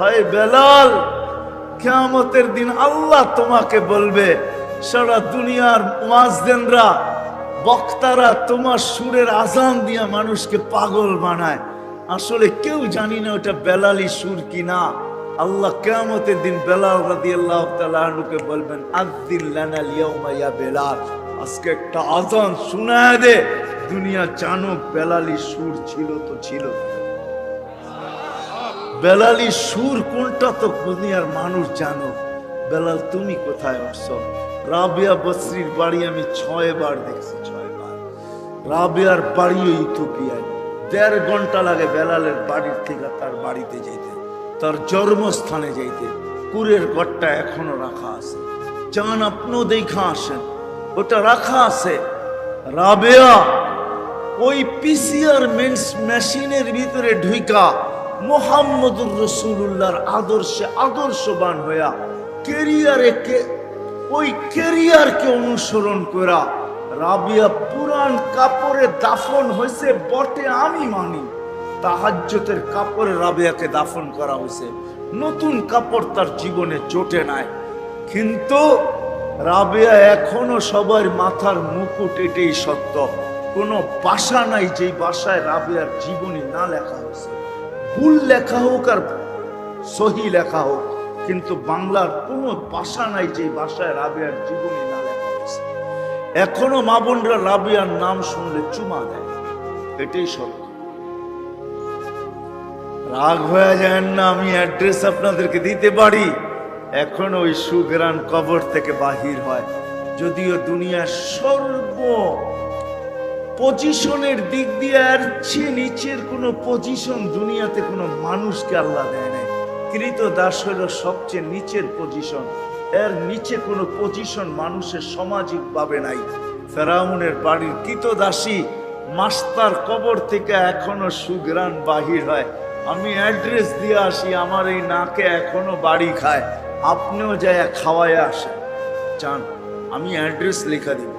হয় বেলাল, কেয়ামতের দিন আল্লাহ তোমাকে বলবে, সারা দুনিয়ার ওয়াজদেনরা বক্তারা তোমার সুরের আজান দিয়া মানুষকে পাগল বানায়। আসলে কেউ জানি না ওটা বেলালি সুর কি না। আল্লাহ কেয়ামতের দিন বেলাল রাদিয়াল্লাহু তাআলা আনহুকে বলবেন ইয়া বেলাল, আজকে একটা আজান শোনায় দে, দুনিয়া জানো বেলালি সুর ছিল তো ছিল। বেলালি সুর কোনটা তো দুনিয়ার মানুষ জানো? বেলাল, তুমি কোথায় উঠছ রাবিয়া বসরির বাড়ি আমি ছয় বার দেখছি, ছয় বার। রাবিয়ার বাড়িও ইথোপিয়ায় দেড় ঘণ্টা লাগে বেলালের বাড়ির থেকে তার বাড়িতে যেতে, তার জন্মস্থানে যাইতে কুরের ঘরটা এখনও রাখা আছে। চান আপনিও দেখা আসেন, ওটা রাখা আছে। রাবেয়া, ওই পিসিআর মেন্স মেশিনের ভিতরে ঢুইকা। মোহাম্মদুর রসুল্লাহর আদর্শে আদর্শবান হইয়া কেরিয়ারে ওই কেরিয়ারকে অনুসরণ করা রাবিয়া পুরান কাপড়ে দাফন হয়েছে বটে আমি মানি। তাহাজ্জতের কাপড়ে রাবিয়াকে দাফন করা হয়েছে নতুন কাপড় তার জীবনে জোটে নাই। কিন্তু রাবিয়া এখনও সবার মাথার মুকুট এটাই সত্য। কোনো বাসা নাই যেই বাসায় রাবিয়ার জীবনী না লেখা হয়েছে ভুল লেখা হোক আর সহি লেখা হোক, কিন্তু বাংলার কোনো ভাষা নাই যে ভাষায় রাবিয়ার জীবনী না লেখা হয়েছে। এখনও মা বোনরা রাবিয়ার নাম শুনলে চুমা দেয়। এটাই সত্য। রাগ হয়ে যায় না, আমি অ্যাড্রেস আপনাদেরকে দিতে পারি। এখন ওই সুগ্রান কবর থেকে বাহির হয়, যদিও দুনিয়ার সর্ব পজিশনের দিক দিয়ে আর চেয়ে নিচের কোনো পজিশন দুনিয়াতে কোনো মানুষকে আল্লাহ দেয় নাই। কৃত দাস হইল সবচেয়ে নিচের পজিশন এর নিচে কোনো পজিশন মানুষের সামাজিক ভাবে নাই। ফেরাউনের বাড়ির কৃত দাসী মাস্তার কবর থেকে এখনও সুগ্রান বাহির হয়। আমি অ্যাড্রেস দিয়ে আসি, আমার এই নাকে এখনও বাড়ি খায়। আপনিও যায় খাওয়ায় আসেন। চান আমি অ্যাড্রেস লেখা দিব।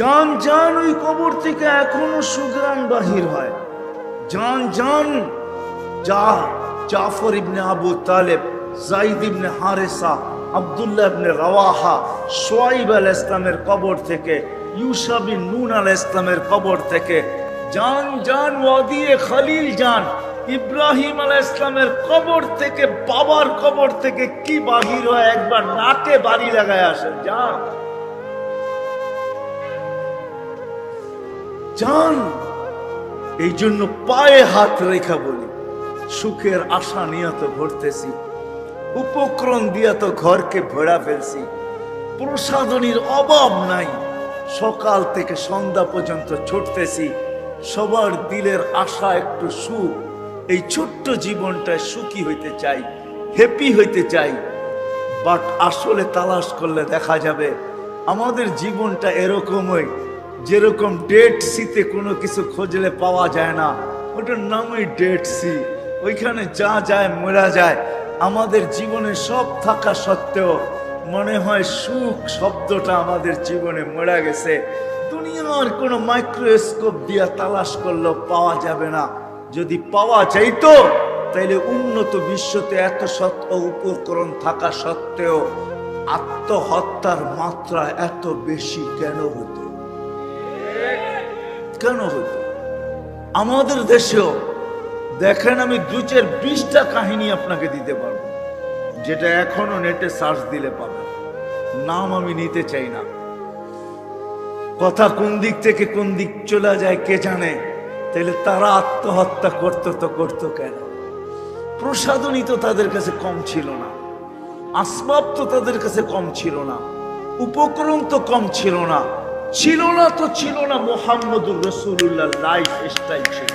জান জান ওই কবর থেকে এখনও সুগ্রান বাহির হয়। জান জান যা জাফর ইবনে আবু তালেব জাইদ ইবনে হারেসা, আব্দুল্লাহ ইবনে রাওয়াহা, সোয়াইব আল ইসলামের কবর থেকে, ইউসা বিন নুন আল ইসলামের কবর থেকে, জান জান ওয়াদিয়ে খালিল জান, ইব্রাহিম আল ইসলামের কবর থেকে, বাবার কবর থেকে কি বাহির হয় একবার নাকে বাড়ি লাগায় আসেন। জান। জান এই জন্য পায়ে হাত রেখা বলি। সুখের আশা নিয়ে তো ভরতেছি উপক্রম দিয়া তো ঘরকে ভরা ফেলছি। প্রসাদনীর অভাব নাই। সকাল থেকে সন্ধ্যা পর্যন্ত ছুটতেছি। সবার দিলের আশা একটু সুখ। এই ছোট্ট জীবনটায় সুখী হইতে চাই হ্যাপি হইতে চাই। বাট আসলে তালাশ করলে দেখা যাবে, আমাদের জীবনটা এরকমই। যেরকম ডেট সিতে কোনো কিছু খোঁজলে পাওয়া যায় না, ওটার নামই ডেট সি ওইখানে যা যায় মরা যায়। আমাদের জীবনে সব থাকা সত্ত্বেও মনে হয় সুখ শব্দটা আমাদের জীবনে মরা গেছে। দুনিয়ার কোনো মাইক্রোস্কোপ দিয়া তালাশ করলেও পাওয়া যাবে না। যদি পাওয়া যাইতো, তাইলে উন্নত বিশ্বতে এত সত্য উপকরণ থাকা সত্ত্বেও আত্মহত্যার মাত্রা এত বেশি কেন হতো? কেন হতো আমাদের দেশেও দেখেন আমি দু চার বিশটা কাহিনী আপনাকে দিতে পারব, যেটা এখনও নেটে সার্চ দিলে পাবেন। নাম আমি নিতে চাই না। কথা কোন দিক থেকে কোন দিক চলে যায় কে জানে? তাহলে তারা আত্মহত্যা করতো তো করতো কেন? প্রসাদনী তো তাদের কাছে কম ছিল না। আসবাব তো তাদের কাছে কম ছিল না। উপকরণ তো কম ছিল না। ছিল না তো ছিল না মোহাম্মদুর রসুল্লাহ লাইফ স্টাইল ছিল।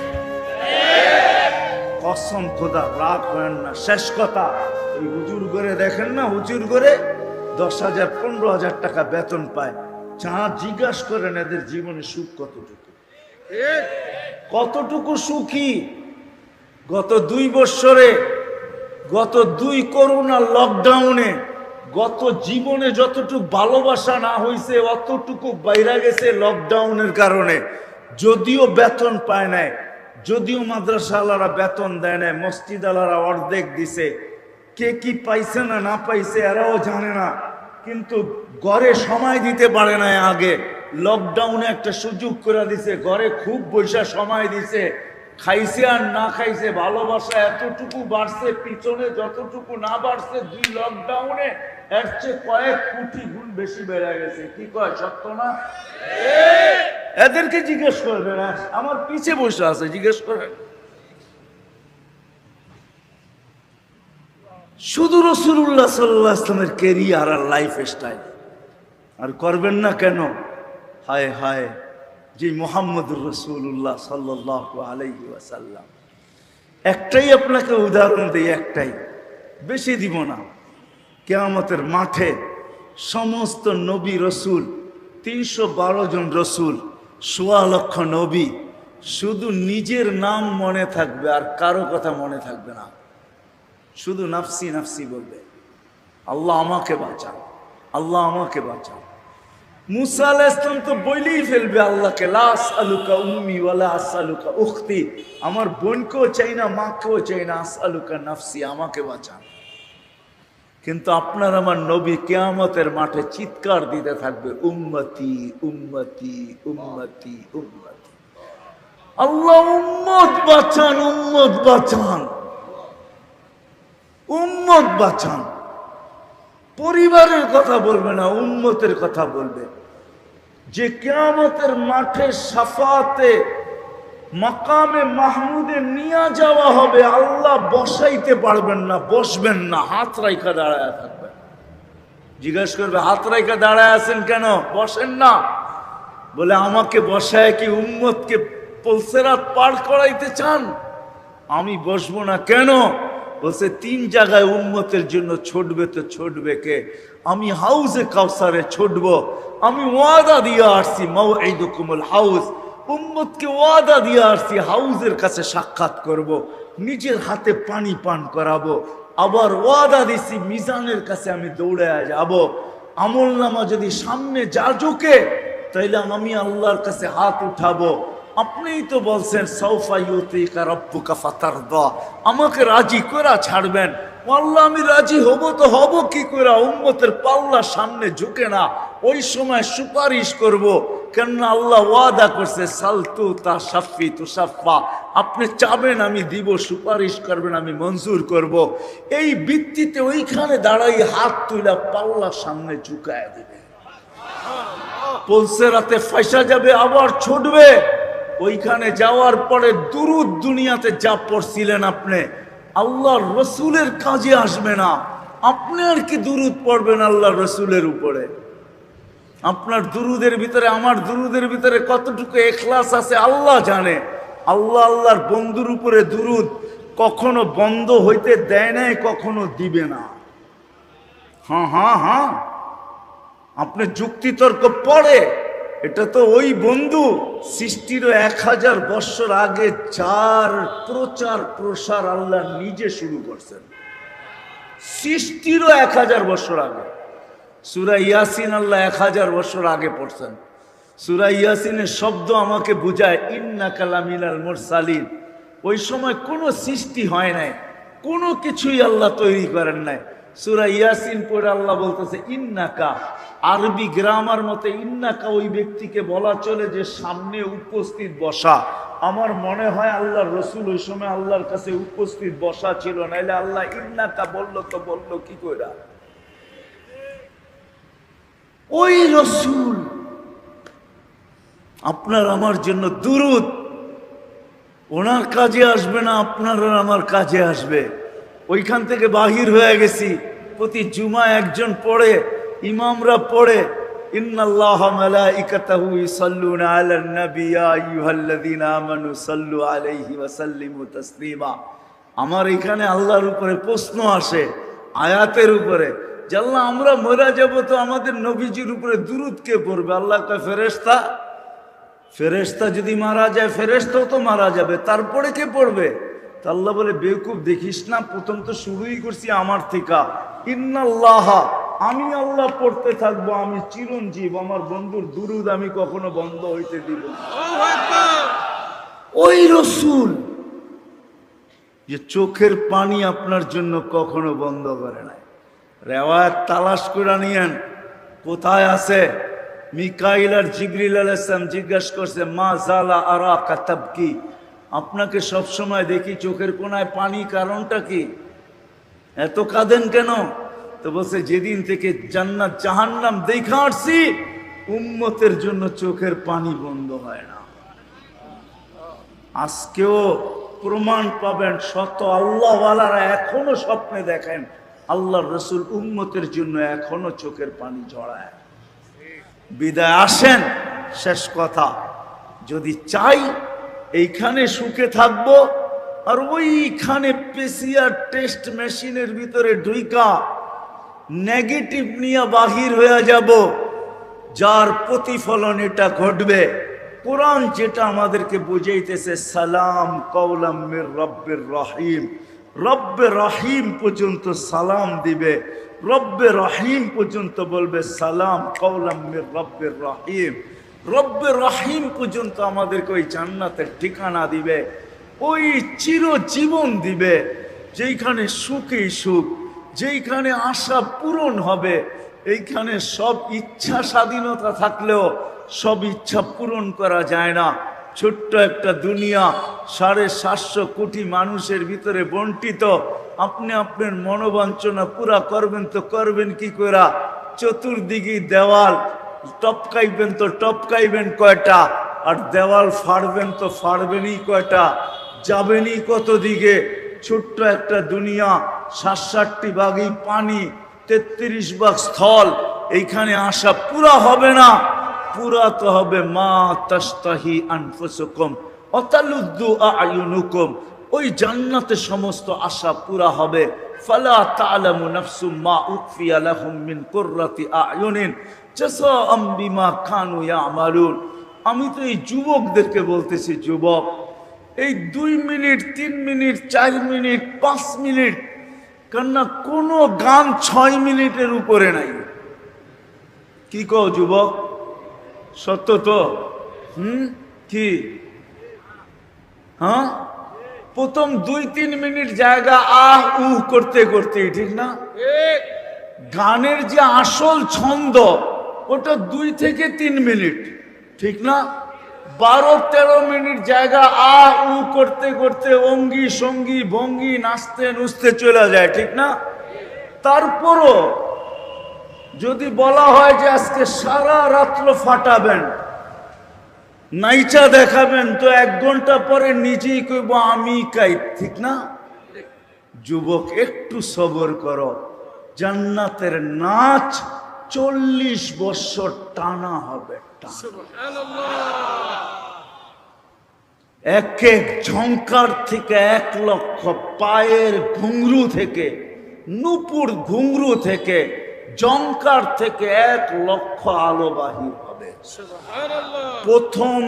কসম খোদা, রাগ হয় না, শেষ কথা। এই হুজুর করে দেখেন না, হুজুর করে দশ হাজার, পনেরো হাজার টাকা বেতন পায়। যা জিজ্ঞাসা করেন, এদের জীবনে সুখ কতটুকু? কতটুকু সুখী? গত দুই বৎসরে গত দুই করোনা লকডাউনে গত জীবনে যতটুকু ভালোবাসা না হয়েছে অতটুকু বাইরা গেছে লকডাউনের কারণে। যদিও বেতন পায় নাই, যদিও মাদ্রাসাওয়ালারা বেতন দেয় নাই মসজিদ আলারা অর্ধেক দিছে। কে কি পাইছে না না পাইছে এরাও জানে না। কিন্তু ঘরে সময় দিতে পারে না আগে। লকডাউনে একটা সুযোগ করে দিছে, ঘরে খুব বৈশা সময় দিছে। খাইছে আর না খাইছে, ভালোবাসা এতটুকু বাড়ছে, পিছনে যতটুকু না বাড়ছে, দুই লকডাউনে এর চেয়ে কয়েক কোটি গুণ বেশি বেড়ে গেছে। কি কয়, সত্য না? এদেরকে জিজ্ঞেস করবেন আর আমার পিছে বসে আছে, জিজ্ঞেস করেন শুধু রসুল্লাহ সাল্লাহ আসলামের কেরিয়ার আর লাইফ স্টাইল আর করবেন না কেন? হায় হায়। যে মোহাম্মদুর রসুল্লাহ সাল্লাহ আলাইহি ওয়াসাল্লাম। একটাই আপনাকে উদাহরণ দিই, একটাই। বেশি দিব না। কেয়ামতের মাঠে সমস্ত নবী রসুল, তিনশো বারো জন রসুল, সোয়া লক্ষ নবী, শুধু নিজের নাম মনে থাকবে আর কারও কথা মনে থাকবে না। শুধু নাফসি নাফসি বলবে। আল্লাহ আমাকে বাঁচাও আল্লাহ আমাকে বাঁচাও মুসা ইসলাম তো বইলেই ফেলবে আল্লাহকে, লাস আলুকা উম্মি ওয়ালা আস আলুকা উখতি। আমার বোনকেও চাই না, মাকেও চাই না, আস আলুকা নাফসি, আমাকে বাঁচান। কিন্তু আপনার আমার নবী কেয়ামতের মাঠে চিৎকার দিতে থাকবে, উম্মতি উম্মতি উম্মতি উম্মতি। আল্লাহ, উম্মত বাঁচান উম্মত বাঁচান। উম্মত বাঁচান। পরিবারের কথা বলবে না, উম্মতের কথা বলবে। যে কেয়ামতের মাঠে সাফাতে, মাকামে মাহমুদে নিয়ে যাওয়া হবে, আল্লাহ বসাইতে পারবেন না, বসবেন না, হাত রাইখা দাঁড়ায় থাকবেন জিজ্ঞেস করবে, হাত রাইখা দাঁড়ায় আছেন কেন? বসেন না। বলে, আমাকে বসায় কি উম্মতকে পলসেরাত পার করাইতে চান? আমি বসবো না কেন? বলছে, তিন জায়গায় উম্মতের জন্য ছুটবে তো ছুটবে কে? আমি হাউসে কাউসারে ছুটব। আমি ওয়াদা দিয়ে আসছি মাউ এই দকুমল হাউস উম্মতকে ওয়াদা দিয়ে আসছি হাউসের কাছে সাক্ষাৎ করব। নিজের হাতে পানি পান করাবো। আবার ওয়াদা দিছি, মিজানের কাছে আমি দৌড়ে যাব। আমল নামা যদি সামনে যা ঝুঁকে তাইলে আমি আল্লাহর কাছে হাত উঠাবো। আপনিই তো বলছেন সৌফা ইউতিকা রব্বুকা ফাতারদা। আমাকে রাজি করা ছাড়বেন। আল্লাহ, আমি রাজি হব তো হব, কি করে উম্মতের পাল্লা সামনে ঝুঁকে না। ওই সময় সুপারিশ করব, কেননা আল্লাহ ওয়াদা করছে, সালতু তা সাফি তু সাফা। আপনি চাবেন আমি দিব, সুপারিশ করবেন আমি মঞ্জুর করব। এই ভিত্তিতে ওইখানে দাঁড়াই হাত তুইলা পাল্লা সামনে ঝুঁকায় দেবে। পলসে রাতে ফাইসা যাবে, আবার ছুটবে। ওইখানে যাওয়ার পরে দুরুদ দুনিয়াতে যা পড়ছিলেন আপনি আল্লাহর রসুলের কাজে আসবে না। আপনি আর কি দুরুদ পড়বেন আল্লাহ রসুলের উপরে? আপনার দুরুদের ভিতরে, আমার দুরুদের ভিতরে কতটুকু এখলাস আছে আল্লাহ জানে। আল্লাহ আল্লাহর বন্ধুর উপরে দুরুদ কখনো বন্ধ হইতে দেয় নাই, কখনো দিবে না। হ্যাঁ হ্যাঁ হ্যাঁ। আপনি যুক্তিতর্ক পড়ে এটা তো ওই বন্ধু সৃষ্টির এক হাজার বৎসর আগে চার প্রচার প্রসার আল্লাহ নিজে শুরু করছেন। সৃষ্টিরও এক হাজার বৎসর আগে। সুরা ইয়াসিন আল্লাহ এক হাজার বছর আগে পড়ছেন। সুরা ইয়াসিনের শব্দ আমাকে বুঝায় ইন্না কালামিনাল মোরসালিন। ওই সময় কোনো সৃষ্টি হয় নাই, কোনো কিছুই আল্লাহ তৈরি করেন নাই। সুরা ইয়াসিন পড়ে আল্লাহ বলতেছে, ইন্নাকা, আরবি গ্রামার মতে, ইন্নাকা ওই ব্যক্তিকে বলা চলে যে সামনে উপস্থিত বসা। আমার মনে হয় আল্লাহর রসুল ওই সময় আল্লাহর কাছে উপস্থিত বসা ছিল, নাইলে আল্লাহ ইন্নাকা বলল তো বলল কি করে ওই রসুল, আপনার আমার জন্য দুরুদ। ওনার কাজে আসবে না, আপনার আমার কাজে আসবে। ওইখান থেকে বাহির হয়ে গেছি। প্রতি জুমা একজন পড়ে, ইমামরা পড়ে, ইন্নাল্লাহ মালাইকাতাহু ইসাল্লুনা আলান নবী, ইয়া আইয়ুহাল্লাযীনা আমানু সাল্লু আলাইহি ওয়া সাল্লিমু তাসলিমা। আমার এখানে আল্লাহর উপরে প্রশ্ন আসে, আয়াতের উপরে। আল্লাহ আমরা মরা যাব তো আমাদের নবীজির উপরে দুরুদ কে পড়বে? আল্লাহ কয়, ফেরেশতা ফেরেশতা যদি মারা যায়, ফেরেশতাও তো মারা যাবে, তারপরে কে পড়বে? তা আল্লাহ বলে বেকুব দেখিস না প্রথম তো শুরুই করছি আমার থেকে। ইন্নাল্লাহ আমি আল্লাহ পড়তে থাকব আমি চিরঞ্জীব আমার বন্ধুর দুরুদ আমি কখনো বন্ধ হইতে দিব ওই রসুল যে চোখের পানি আপনার জন্য কখনো বন্ধ করে নাই। রেওয়ায়ত তালাশ করে নিয়েন কোথায় আছে? মিকাইল আর জিবরিল আলাইসলাম জিজ্ঞাসা করছে মা জালা আরা কাতাব কি আপনাকে সবসময় দেখি চোখের কোনায় পানি, কারণটা কি? এত কাঁদেন কেন? তো বলছে, যেদিন থেকে জান্নাত জাহান্নাম দেখা আসছি, উম্মতের জন্য চোখের পানি বন্ধ হয় না। আজকেও প্রমাণ পাবেন, শত আল্লাহওয়ালারা এখনও স্বপ্নে দেখেন আল্লাহ রসুল উম্মতের জন্য এখনও চোখের পানি ঝড়ায় বিদায় আসেন, শেষ কথা। যদি চাই এইখানে সুখে থাকব, আর ওইখানে পেশিয়ার টেস্ট মেশিনের ভিতরে ঢুইকা নেগেটিভ নিয়ে বাহির হয়ে যাব, যার প্রতিফলন এটা ঘটবে। কোরআন যেটা আমাদেরকে বুঝাইতেছে, সালাম কৌলাম মির রব্বের রহিম। রব্বে রহিম পর্যন্ত সালাম দিবে, রব্বে রহিম পর্যন্ত বলবে, সালাম কৌলাম রব্বের রহিম। রব্বে রহিম পর্যন্ত আমাদেরকে ওই জান্নাতের ঠিকানা দিবে, ওই চিরজীবন দিবে, যেইখানে সুখেই সুখ, যেইখানে আশা পূরণ হবে, এইখানে সব ইচ্ছা স্বাধীনতা থাকলেও সব ইচ্ছা পূরণ করা যায় না। ছোট্ট একটা দুনিয়া, সাড়ে সাতশো কোটি মানুষের ভিতরে বন্টিত, আপনি আপনার মনোবাঞ্ছনা পুরা করবেন তো করবেন কি করা চতুর্দিকে দেওয়াল টপকাইবেন তো টপকাইবেন কয়টা? আর দেওয়াল ফাড়বেন তো ফাড়বেনই কয়টা? যাবেনই কত দিকে? ছোট্ট একটা দুনিয়া সাত ষাটটি ভাগই পানি, তেত্রিশ ভাগ স্থল, এইখানে আসা পুরা হবে না। পুরা তো হবে মা তাস্তাহি আনফুসুকুম অতালুদ্দু আয়ুনুকুম ওই জান্নাতে সমস্ত আশা পুরা হবে। ফালা তালামু নাফসু মা উকফিয়া লাহুম মিন কুররাতি আয়ুনিন। জাযাআম বিমা কানু ইয়ামালুন। আমি তো এই যুবকদেরকে বলতেছি, যুবক, এই দুই মিনিট, তিন মিনিট, চার মিনিট, পাঁচ মিনিট, কেননা কোনো গান ছয় মিনিটের উপরে নাই। কি কও যুবক? সত্য তো? হুম? কি? হ্যাঁ? প্রথম দুই তিন মিনিট জায়গা আহ উহ করতে করতে ঠিক না? গানের যে আসল ছন্দ ওটা দুই থেকে তিন মিনিট ঠিক না? বারো তেরো মিনিট জায়গা আ উ করতে করতে অঙ্গি সঙ্গী ভঙ্গি নাচতে নুচতে চলে যায় ঠিক না? তারপরও যদি বলা হয় যে আজকে সারা রাত্র ফাটাবেন নাইচা দেখাবেন তো এক ঘণ্টা পরে নিজেই কইব আমি কাই? ঠিক না? যুবক একটু সবর করো। জান্নাতের নাচ চল্লিশ বছর টানা হবে এক এক ঝঙ্কার থেকে এক লক্ষ পায়ের ঘুংরু থেকে নুপুর ঘুংরু থেকে জঙ্কার থেকে এক লক্ষ আলো বাহির হবে প্রথম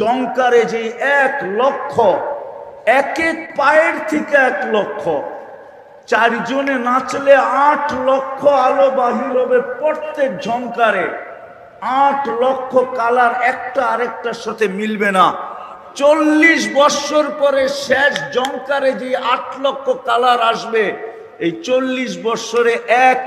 জঙ্কারে যে এক লক্ষ এক এক পায়ের থেকে এক লক্ষ, চারজনে নাচলে আট লক্ষ আলো বাহির হবে প্রত্যেক ঝংকারে আট লক্ষ কালার একটা আরেকটার সাথে মিলবে না। চল্লিশ বৎসর পরে শেষ জংকারে যে আট লক্ষ কালার আসবে, এই চল্লিশ বৎসরে এক